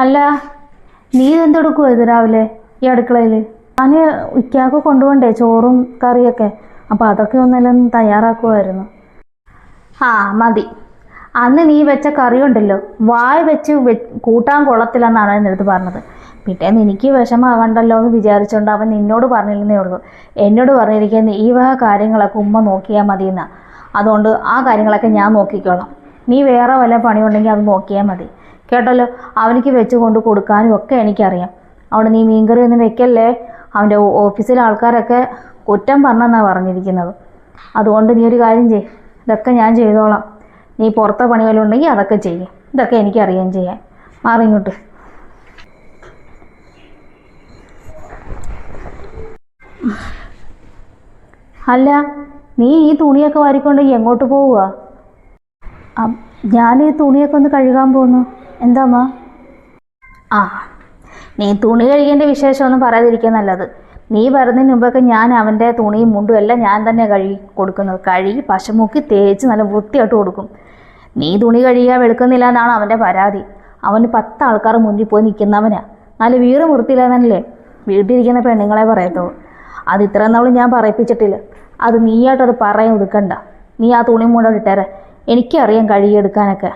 അല്ല നീ എന്തെടുക്കുമോ ഇത് രാവിലെ ഈ അടുക്കളയിൽ ഞാൻ ഇക്കാക്ക് കൊണ്ടുപോണ്ടേ ചോറും കറിയൊക്കെ. അപ്പോൾ അതൊക്കെ ഒന്നെല്ലാം തയ്യാറാക്കുമായിരുന്നു ആ മതി. അന്ന് നീ വെച്ച കറി ഉണ്ടല്ലോ വായ വെച്ച് കൂട്ടാൻ കൊള്ളത്തില്ലെന്നാണ് എന്റെ അടുത്ത് പറഞ്ഞത്. പിന്നെ എനിക്ക് വിഷമാകണ്ടല്ലോ എന്ന് വിചാരിച്ചുകൊണ്ട് അവൻ നിന്നോട് പറഞ്ഞില്ലെന്നേ ഉള്ളൂ. എന്നോട് പറഞ്ഞിരിക്കുന്ന ഈ വക കാര്യങ്ങളൊക്കെ ഉമ്മ നോക്കിയാൽ മതി എന്നാ അതുകൊണ്ട് ആ കാര്യങ്ങളൊക്കെ ഞാൻ നോക്കിക്കോളാം. നീ വേറെ വല്ല പണിയുണ്ടെങ്കിൽ അത് നോക്കിയാൽ മതി. കേട്ടല്ലോ? അവനിക്ക് വെച്ച് കൊണ്ട് കൊടുക്കാനും ഒക്കെ എനിക്കറിയാം. അവിടെ നീ മീൻകറി ഒന്നും വെക്കല്ലേ? അവന്റെ ഓഫീസിലെ ആൾക്കാരൊക്കെ കുറ്റം പറഞ്ഞെന്നാണ് പറഞ്ഞിരിക്കുന്നത്. അതുകൊണ്ട് നീ ഒരു കാര്യം ചെയ് ഇതൊക്കെ ഞാൻ ചെയ്തോളാം. നീ പുറത്തെ പണി വല്ലതും ഉണ്ടെങ്കിൽ അതൊക്കെ ചെയ്യും. ഇതൊക്കെ എനിക്കറിയാം ചെയ്യാൻ. മാറി ഇങ്ങോട്ട്. അല്ല നീ ഈ തുണിയൊക്കെ വാരിക്കൊണ്ട് എങ്ങോട്ട് പോവുക? ഞാൻ ഈ തുണിയൊക്കെ ഒന്ന് കഴുകാൻ പോകുന്നു എന്താമ്മ ആ നീ തുണി കഴുകേണ്ട വിശേഷമൊന്നും പറയാതിരിക്കാൻ നല്ലത്. നീ വരുന്നതിന് മുമ്പൊക്കെ ഞാൻ അവന്റെ തുണിയും മുണ്ടും എല്ലാം ഞാൻ തന്നെ കഴുകി കൊടുക്കുന്നത്. കഴുകി പശമുക്കി തേച്ച് നല്ല വൃത്തിയായിട്ട് കൊടുക്കും. നീ തുണി കഴുകിയാൽ വെളുക്കുന്നില്ല എന്നാണ് അവന്റെ പരാതി. അവന് പത്ത് ആൾക്കാർ മുന്നിൽ പോയി നിൽക്കുന്നവനാ. നല്ല വീറ് വൃത്തിയില്ലെന്നല്ലേ വീട്ടിലിരിക്കുന്ന പെണ്ണുങ്ങളെ പറയത്തുള്ളൂ. അത് ഇത്ര നാളും ഞാൻ പറയിപ്പിച്ചിട്ടില്ല. അത് നീയായിട്ടത് പറയാൻ ഒതുക്കണ്ട. നീ ആ തുണി മുണ്ടോട് ഇട്ടേരെ. എനിക്കറിയാം കഴുകിയെടുക്കാനൊക്കെ.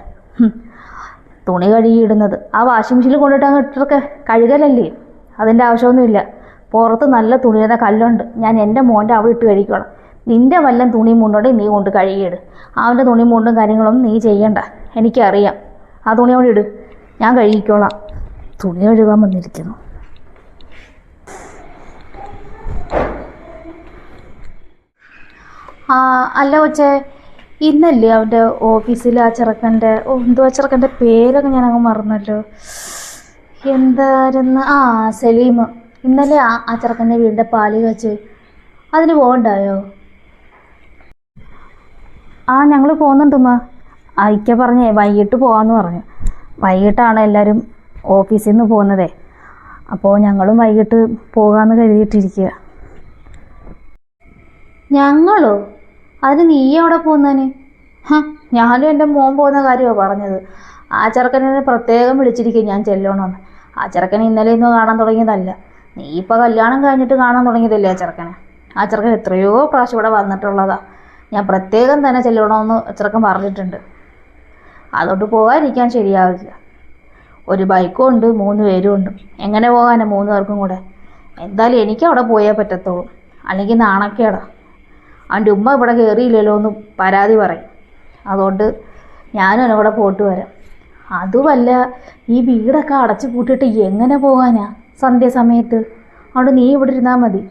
തുണി കഴുകിയിടുന്നത്. ആ വാഷിംഗ് മെഷീനിൽ കൊണ്ടിട്ട് ഇട്ടൊക്കെ കഴുകലല്ലേ? അതിന്റെ ആവശ്യമൊന്നുമില്ല. പുറത്ത് നല്ല തുണിയുടെ കല്ലുണ്ട്. ഞാൻ എന്റെ മോന്റെ അവിടെ ഇട്ട് കഴിക്കണം നിന്റെ വല്ലം തുണി മുണ്ടുണ്ടെങ്കിൽ നീ കൊണ്ട് കഴുകിയിട്. അവന്റെ തുണി മുണ്ടും കാര്യങ്ങളൊന്നും നീ ചെയ്യണ്ട. എനിക്കറിയാം. ആ തുണി അവിടെ ഇട്. ഞാൻ കഴുകിക്കോളാം. തുണി കഴുകാൻ വന്നിരിക്കുന്നു. ആ അല്ല കൊച്ചേ ഇന്നല്ലേ അവന്റെ ഓഫീസിൽ ആ ചെറുക്കന്റെ എന്തോ ചെറുക്കന്റെ പേരൊക്കെ ഞാൻ അങ്ങ് മറന്നല്ലോ. എന്തായിരുന്നു? ആ സലീം. ഇന്നലെ ആ ആ ചെറുക്കന്റെ വീടിന്റെ പാൽ വെച്ച് അതിന് പോകണ്ടായോ ആ ഞങ്ങൾ പോകുന്നുണ്ടുമ്മ അയക്ക പറഞ്ഞേ വൈകിട്ട് പോകാമെന്ന് പറഞ്ഞു. വൈകിട്ടാണ് എല്ലാവരും ഓഫീസിൽ നിന്ന് പോകുന്നതേ. അപ്പോൾ ഞങ്ങളും വൈകിട്ട് പോകാമെന്ന് കരുതിയിട്ടിരിക്കുക ഞങ്ങളോ? അതിന് നീ എവിടെ പോകുന്നതിന്? ഞാനും എന്റെ മോൻ പോകുന്ന കാര്യമാണ് പറഞ്ഞത്. ആ ചെറുക്കനെ പ്രത്യേകം വിളിച്ചിരിക്കും ഞാൻ ചെല്ലണമെന്ന് ആ ചെറുക്കൻ ഇന്നലെ ഇന്ന് കാണാൻ തുടങ്ങിയതല്ല. നീ ഇപ്പോൾ കല്യാണം കഴിഞ്ഞിട്ട് കാണാൻ തുടങ്ങിയതല്ലേ ആ ചെറുക്കനെ? ആ ചെറുക്കൻ എത്രയോ പ്രാവശ്യം ഇവിടെ വന്നിട്ടുള്ളതാ. ഞാൻ പ്രത്യേകം തന്നെ ചെല്ലണമെന്ന് ചെറുക്കൻ പറഞ്ഞിട്ടുണ്ട്. അതുകൊണ്ട് പോകാതിരിക്കാൻ ശരിയാവില്ല. ഒരു ബൈക്കും ഉണ്ട് മൂന്ന് പേരും ഉണ്ട്. എങ്ങനെ പോകാനാ മൂന്ന് പേർക്കും കൂടെ? എന്തായാലും എനിക്ക് അവിടെ പോയേ പറ്റത്തുള്ളൂ. അല്ലെങ്കിൽ നാണക്കേടാ. അവന്റെ ഉമ്മ ഇവിടെ കയറിയില്ലല്ലോ എന്ന് പരാതി പറയും. അതുകൊണ്ട് ഞാനും അവനെ കൂടെ പോയിട്ട് വരാം. അതുമല്ല ഈ വീടൊക്കെ അടച്ചു പൂട്ടിയിട്ട് എങ്ങനെ പോകാനാ സന്ധ്യാസമയത്ത്? അതുകൊണ്ട് നീ ഇവിടെ ഇരുന്നാൽ മതി.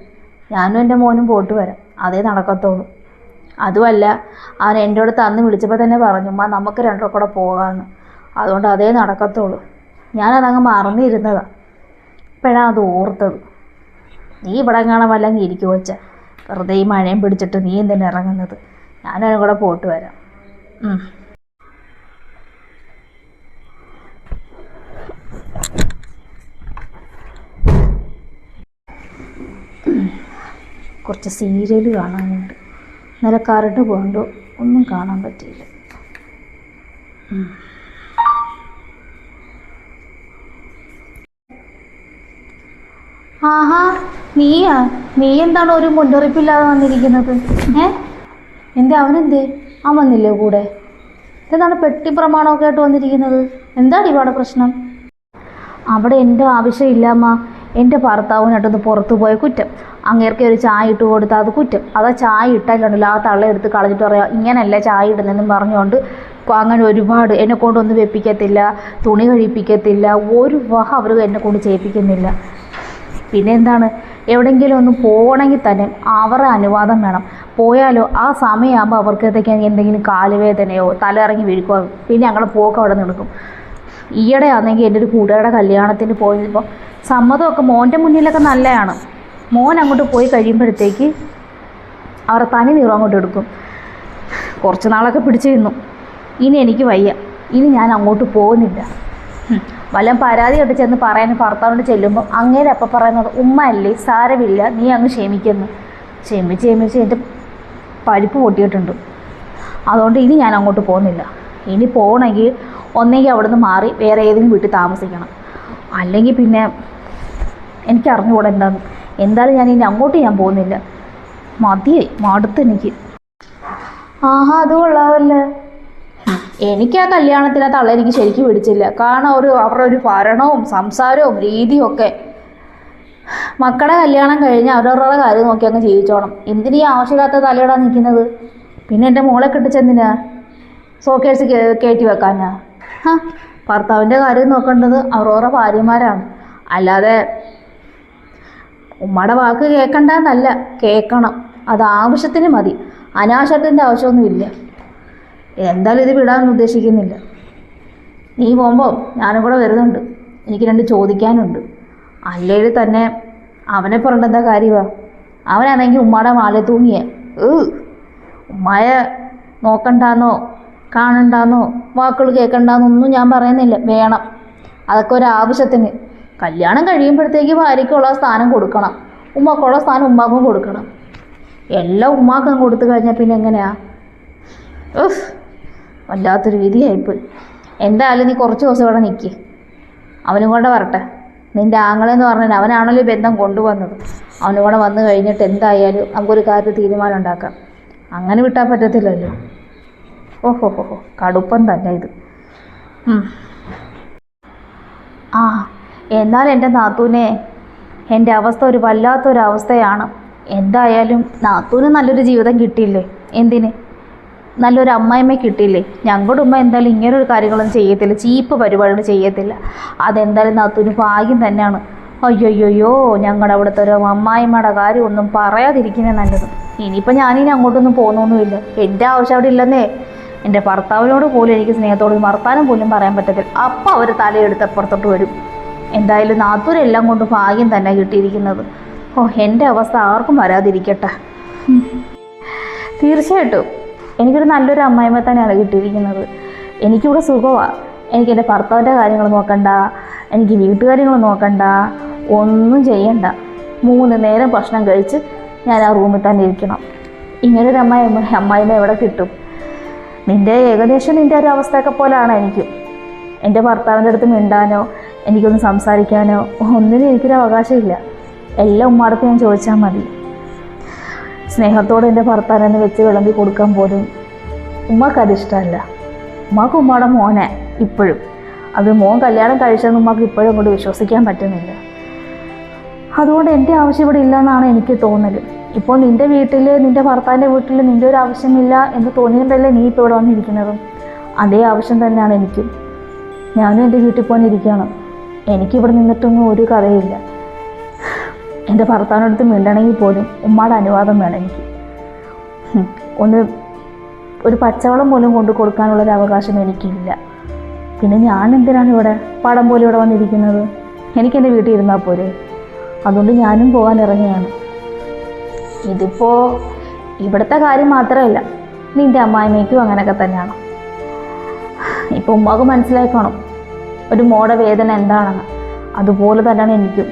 ഞാനും എന്റെ മോനും പോയിട്ട് വരാം. അതേ നടക്കത്തുള്ളൂ. അതുമല്ല അവൻ എന്റെ അടുത്ത് അന്ന് വിളിച്ചപ്പോൾ തന്നെ പറഞ്ഞു ഉമ്മ നമുക്ക് രണ്ടരക്കൂടെ കൂടെ പോകാമെന്ന്. അതുകൊണ്ട് അതേ നടക്കത്തുള്ളൂ. ഞാനതങ്ങ് മറന്നിരുന്നതാണ് ഇപ്പോഴാണ് അത് ഓർത്തത്. നീ ഇവിടെ കാണാൻ വല്ലെങ്കിൽ ഇരിക്കുമോ വെച്ച വെറുതെ ഈ മഴയും പിടിച്ചിട്ട് നീ എന്തിനാ ഇറങ്ങുന്നത്? ഞാനും കൂടെ പോട്ട് വരാം. കുറച്ച് സീരിയൽ കാണാനുണ്ട്. ഇന്നലെ കറണ്ട് പോകണ്ടോ? ഒന്നും കാണാൻ പറ്റിയില്ല. ആഹാ. നീയാ? നീ എന്താണ് ഒരു മുന്നറിയിപ്പില്ലാതെ വന്നിരിക്കുന്നത്? ഏ? എന്തേ അവനെന്തേ? അവൻ വന്നില്ലേ കൂടെ? എന്താണ് പെട്ടി പ്രമാണമൊക്കെ ആയിട്ട് വന്നിരിക്കുന്നത്? എന്താണ് ഇവിടെ പ്രശ്നം? അവിടെ എന്റെ ആവശ്യമില്ലാമ്മ എന്റെ ഭർത്താവിനായിട്ടൊന്ന് പുറത്തു പോയ കുറ്റം. അങ്ങേർക്ക് ഒരു ചായ ഇട്ട് കൊടുത്താൽ അത് കുറ്റം. അതാ ചായ ഇട്ടാലുണ്ടല്ലോ ആ തള്ള എടുത്ത് കളഞ്ഞിട്ട് പറയാം ഇങ്ങനെയല്ല ചായ ഇടുന്നതെന്നും പറഞ്ഞുകൊണ്ട് അങ്ങനെ ഒരുപാട് എന്നെ കൊണ്ടൊന്നും വെപ്പിക്കത്തില്ല തുണി കഴിപ്പിക്കത്തില്ല ഒരു വഹ അവർ എന്നെ കൊണ്ട് ചെയ്യിപ്പിക്കുന്നില്ല. പിന്നെ എന്താണ്? എവിടെയെങ്കിലും ഒന്ന് പോകണമെങ്കിൽ തന്നെ അവരുടെ അനുവാദം വേണം. പോയാലോ ആ സമയമാകുമ്പോൾ അവർക്ക് എന്തൊക്കെയാണ് എന്തെങ്കിലും കാലുവേദനയോ തലയിറങ്ങി വീഴുക്കോ പിന്നെ ഞങ്ങൾ പോക്ക് അവിടെ നിൽക്കും. ഈയിടെ ആണെങ്കിൽ എന്റെ ഒരു കൂട്ടുകാരുടെ കല്യാണത്തിന് പോയപ്പോൾ സമ്മതമൊക്കെ മോന്റെ മുന്നിലൊക്കെ നല്ലതാണ്. മോൻ അങ്ങോട്ട് പോയി കഴിയുമ്പോഴത്തേക്ക് അവർ തനി നിറം അങ്ങോട്ട് എടുക്കും. കുറച്ച് നാളൊക്കെ പിടിച്ചു നിന്നു ഇനി എനിക്ക് വയ്യ. ഇനി ഞാൻ അങ്ങോട്ട് പോകുന്നില്ല. ഹും. പരാതി പരാതിയായിട്ട് ചെന്ന് പറയാൻ ഭർത്താവിനോട് ചെല്ലുമ്പോൾ അങ്ങേരെ അപ്പം പറയുന്നത് ഉമ്മ അല്ലേ സാരമില്ല നീ അങ്ങ് ക്ഷമിക്കുന്നു. ക്ഷമിച്ച് ക്ഷമിച്ച് എന്റെ പരിപ്പ് പൊട്ടിയിട്ടുണ്ട്. അതുകൊണ്ട് ഇനി ഞാൻ അങ്ങോട്ട് പോകുന്നില്ല. ഇനി പോകണമെങ്കിൽ ഒന്നെങ്കിൽ അവിടെ നിന്ന് മാറി വേറെ ഏതെങ്കിലും വീട്ടിൽ താമസിക്കണം. അല്ലെങ്കിൽ പിന്നെ എനിക്ക് അറിഞ്ഞുകൂടെ എന്താന്ന് എന്തായാലും ഞാൻ ഇനി അങ്ങോട്ട് ഞാൻ പോകുന്നില്ല. മതിയായി മടുത്ത് എനിക്ക് ആഹാ അത് കൊള്ളാമല്ലേ എനിക്ക് ആ കല്യാണത്തിന് ആ എനിക്ക് ശരിക്കും പിടിച്ചില്ല. കാരണം ഒരു അവരുടെ ഒരു ഭരണവും സംസാരവും രീതിയും ഒക്കെ. മക്കളുടെ കല്യാണം കഴിഞ്ഞ് അവരവരുടെ കാര്യം നോക്കി അങ്ങ് ജീവിച്ചോണം. എന്തിനീ ആവശ്യമില്ലാത്ത തലയിടാൻ നിൽക്കുന്നത്? പിന്നെ എന്റെ മോളെ കിട്ടിച്ചെന്തിനാ സോക്കേഴ്സ് കയറ്റി വെക്കാനാ? ഹാ ഭർത്താവിന്റെ കാര്യം നോക്കേണ്ടത് അവരോറ ഭാര്യമാരാണ്. അല്ലാതെ ഉമ്മയുടെ വാക്ക് കേൾക്കണ്ടെന്നല്ല കേൾക്കണം. അത് ആവശ്യത്തിന് മതി. അനാവശ്യത്തിന്റെ ആവശ്യമൊന്നുമില്ല. എന്തായാലും ഇത് വിടാൻ ഉദ്ദേശിക്കുന്നില്ല. നീ പോകുമ്പോൾ ഞാനും കൂടെ വരുന്നുണ്ട്. എനിക്ക് രണ്ട് ചോദിക്കാനുണ്ട്. അല്ലെങ്കിൽ തന്നെ അവനെ പറഞ്ഞ എന്താ കാര്യമാ അവനാണെങ്കിൽ ഉമ്മയുടെ മാല തൂങ്ങിയ. ഉമ്മയെ നോക്കണ്ടാന്നോ കാണണ്ടാന്നോ വാക്കുകൾ കേൾക്കണ്ടെന്നൊന്നും ഞാൻ പറയുന്നില്ല. വേണം. അതൊക്കെ ഒരു ആവശ്യത്തിന്. കല്യാണം കഴിയുമ്പോഴത്തേക്ക് ഭാര്യയ്ക്കുള്ള സ്ഥാനം കൊടുക്കണം. ഉമ്മക്കുള്ള സ്ഥാനം ഉമ്മാക്കും കൊടുക്കണം. എല്ലാം ഉമ്മാക്കും കൊടുത്തു കഴിഞ്ഞാൽ പിന്നെ എങ്ങനെയാ? ഉഫ്. വല്ലാത്തൊരു വിധിയായിപ്പോയി. എന്തായാലും നീ കുറച്ച് ദിവസം ഇവിടെ നിൽക്കി അവനും കൂടെ വരട്ടെ. നിന്റെ ആങ്ങളെന്ന് പറഞ്ഞാൽ അവനാണല്ലോ ബന്ധം കൊണ്ടുവന്നത്. അവനും കൂടെ വന്നു കഴിഞ്ഞിട്ട് എന്തായാലും നമുക്കൊരു കാര്യത്തിൽ തീരുമാനം ഉണ്ടാക്കാം. അങ്ങനെ വിട്ടാൽ പറ്റത്തില്ലല്ലോ. ഓഹോ ഹോ കടുപ്പം തന്നെ ഇത്. ആ എന്നാൽ എന്റെ നാത്തൂനെ എന്റെ അവസ്ഥ ഒരു വല്ലാത്തൊരു അവസ്ഥയാണ് എന്തായാലും നാത്തൂന് നല്ലൊരു ജീവിതം കിട്ടിയില്ലേ? എന്തിന്? നല്ലൊരു അമ്മായിമ്മ കിട്ടിയില്ലേ? ഞങ്ങളുടെ ഉമ്മ എന്തായാലും ഇങ്ങനൊരു കാര്യങ്ങളൊന്നും ചെയ്യത്തില്ല. ചീപ്പ് പരിപാടികൾ ചെയ്യത്തില്ല. അതെന്തായാലും നാത്തൂന് ഭാഗ്യം തന്നെയാണ്. അയ്യോയ്യോയ്യോ ഞങ്ങളുടെ അവിടുത്തെ ഒരു അമ്മായിമ്മയുടെ കാര്യം ഒന്നും പറയാതിരിക്കുന്നത് നല്ലത്. ഇനിയിപ്പോൾ ഞാനിനി അങ്ങോട്ടൊന്നും പോകുന്നൊന്നുമില്ല. എന്റെ ആവശ്യം അവിടെ ഇല്ലെന്നേ. എന്റെ ഭർത്താവിനോട് പോലും എനിക്ക് സ്നേഹത്തോട് വർത്താനം പോലും പറയാൻ പറ്റത്തില്ല. അപ്പം അവർ തലയെടുത്ത് അപ്പുറത്തോട്ട് വരും. എന്തായാലും നാത്തൂരെല്ലാം കൊണ്ട് ഭാഗ്യം തന്നെ കിട്ടിയിരിക്കുന്നത്. ഓ എന്റെ അവസ്ഥ ആർക്കും വരാതിരിക്കട്ടെ. തീർച്ചയായിട്ടും. എനിക്കൊരു നല്ലൊരു അമ്മായിമ്മ തന്നെയാണ് കിട്ടിയിരിക്കുന്നത്. എനിക്കിവിടെ സുഖമാണ് എനിക്ക് എന്റെ ഭർത്താവിന്റെ കാര്യങ്ങൾ നോക്കണ്ട. എനിക്ക് വീട്ടുകാര്യങ്ങൾ നോക്കണ്ട. ഒന്നും ചെയ്യണ്ട. മൂന്ന് നേരം ഭക്ഷണം കഴിച്ച് ഞാൻ ആ റൂമിൽ തന്നെ ഇരിക്കണം. ഇങ്ങനൊരു അമ്മായിമ്മ അമ്മായിമ്മ എവിടെ കിട്ടും? നിന്റെ ഏകദേശം നിന്റെ ഒരു അവസ്ഥയൊക്കെ പോലെയാണ് എനിക്കും. എന്റെ ഭർത്താവിന്റെ അടുത്ത് മിണ്ടാനോ എനിക്കൊന്ന് സംസാരിക്കാനോ ഒന്നിനും എനിക്കൊരു അവകാശമില്ല. എല്ലാം ഉമ്മാടത്ത് ഞാൻ ചോദിച്ചാൽ മതി. സ്നേഹത്തോടെ എന്റെ ഭർത്താവിനെ വെച്ച് വിളമ്പി കൊടുക്കാൻ പോലും ഉമ്മക്ക് അതിഷ്ടമല്ല ഉമ്മാക്ക് ഉമ്മയുടെ മോനെ ഇപ്പോഴും. അത് മോൻ കല്യാണം കഴിച്ചതെന്ന് ഉമ്മക്ക് ഇപ്പോഴും അങ്ങോട്ട് വിശ്വസിക്കാൻ പറ്റുന്നില്ല. അതുകൊണ്ട് എന്റെ ആവശ്യം ഇവിടെ ഇല്ലെന്നാണ് എനിക്ക് തോന്നൽ ഇപ്പോൾ നിന്റെ വീട്ടിൽ നിന്റെ ഭർത്താവിന്റെ വീട്ടിൽ നിന്റെ ഒരു ആവശ്യമില്ല എന്ന് തോന്നിയിട്ടല്ലേ നീ ഇപ്പോൾ ഇവിടെ വന്നിരിക്കുന്നതും? അതേ ആവശ്യം തന്നെയാണ് എനിക്കും. ഞാനും എന്റെ വീട്ടിൽ പോകാനിരിക്കുകയാണ്. എനിക്കിവിടെ നിന്നിട്ടൊന്നും ഒരു കഥയില്ല. എന്റെ ഭർത്താവിനടുത്ത് മിണ്ടണമെങ്കിൽ പോലും ഉമ്മയുടെ അനുവാദം വേണം എനിക്ക്. ഒന്ന് ഒരു പച്ചവളം പോലും കൊണ്ടു കൊടുക്കാനുള്ളൊരു അവകാശം എനിക്കില്ല. പിന്നെ ഞാൻ എന്തിനാണ് ഇവിടെ പടം പോലെ ഇവിടെ വന്നിരിക്കുന്നത്? എനിക്ക് എന്റെ വീട്ടിൽ ഇരുന്നാൽ പോരെ. അതുകൊണ്ട് ഞാനും പോകാൻ ഇറങ്ങിയാണ്. ഇതിപ്പോൾ ഇവിടുത്തെ കാര്യം മാത്രമല്ല നിന്റെ അമ്മായിമ്മയ്ക്കും അങ്ങനെയൊക്കെ തന്നെയാണ്. ഇപ്പോൾ ഉമ്മാക്ക് മനസ്സിലാക്കണം ഒരു മോടെ വേദന എന്താണെന്ന്. അതുപോലെ തന്നെയാണ് എനിക്കും.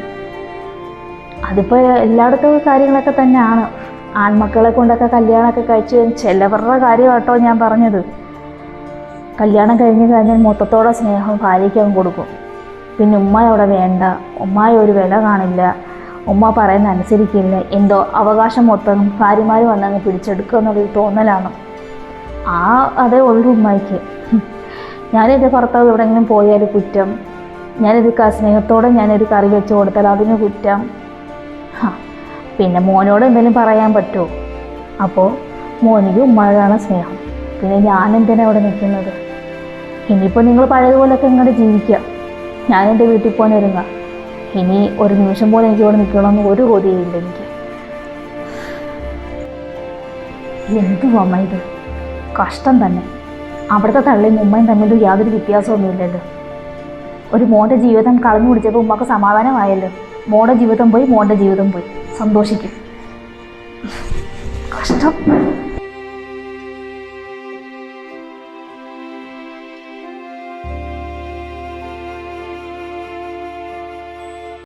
അതിപ്പോൾ എല്ലായിടത്തും കാര്യങ്ങളൊക്കെ തന്നെയാണ്. ആൺമക്കളെ കൊണ്ടൊക്കെ കല്യാണമൊക്കെ കഴിച്ച് ചിലവരുടെ കാര്യമാട്ടോ ഞാൻ പറഞ്ഞത്. കല്യാണം കഴിഞ്ഞ് കഴിഞ്ഞാൽ മൊത്തത്തോടെ സ്നേഹം ഭാര്യയ്ക്ക് കൊടുക്കും. പിന്നെ ഉമ്മ അവിടെ വേണ്ട. ഉമ്മായ ഒരു വില കാണില്ല. ഉമ്മ പറയുന്ന അനുസരിക്കില്ല. എന്തോ അവകാശം മൊത്തം ഭാര്യമാർ വന്നങ്ങ് പിടിച്ചെടുക്കുക എന്നുള്ളൊരു തോന്നലാണ്. ആ അതേ ഉള്ളൂ ഉമ്മയ്ക്ക്. ഞാനെന്റെ ഭർത്താവ് എവിടെയെങ്കിലും പോയാൽ കുറ്റം. ഞാനൊരു സ്നേഹത്തോടെ ഞാനൊരു കറി വെച്ച് കൊടുത്താൽ അതിന് കുറ്റം. പിന്നെ മോനോട് എന്തെങ്കിലും പറയാൻ പറ്റുമോ അപ്പോൾ മോനിക്ക് ഉമ്മയോടാണ് സ്നേഹം. പിന്നെ ഞാൻ എന്തിനാണ് അവിടെ നിൽക്കുന്നത്? ഇനിയിപ്പോൾ നിങ്ങൾ പഴയതുപോലൊക്കെ ഇങ്ങോട്ട് ജീവിക്കുക ഞാൻ എന്റെ വീട്ടിൽ പോകാൻ ഒരുങ്ങാം. ഇനി ഒരു നിമിഷം പോലെ എനിക്ക് ഇവിടെ നിൽക്കണമെന്ന് ഒരു കൊതിയില്ല എനിക്ക്. എന്തുവാ ഇത്? കഷ്ടം തന്നെ. അവിടുത്തെ തള്ളിയും ഉമ്മയും തമ്മിൽ യാതൊരു വ്യത്യാസമൊന്നുമില്ലല്ലോ. ഒരു മോന്റെ ജീവിതം കളഞ്ഞു പിടിച്ചപ്പോൾ ഉമ്മക്ക് സമാധാനമായല്ലോ. മോടെ ജീവിതം പോയി മോന്റെ ജീവിതം പോയി. സന്തോഷിക്കും. കഷ്ടം.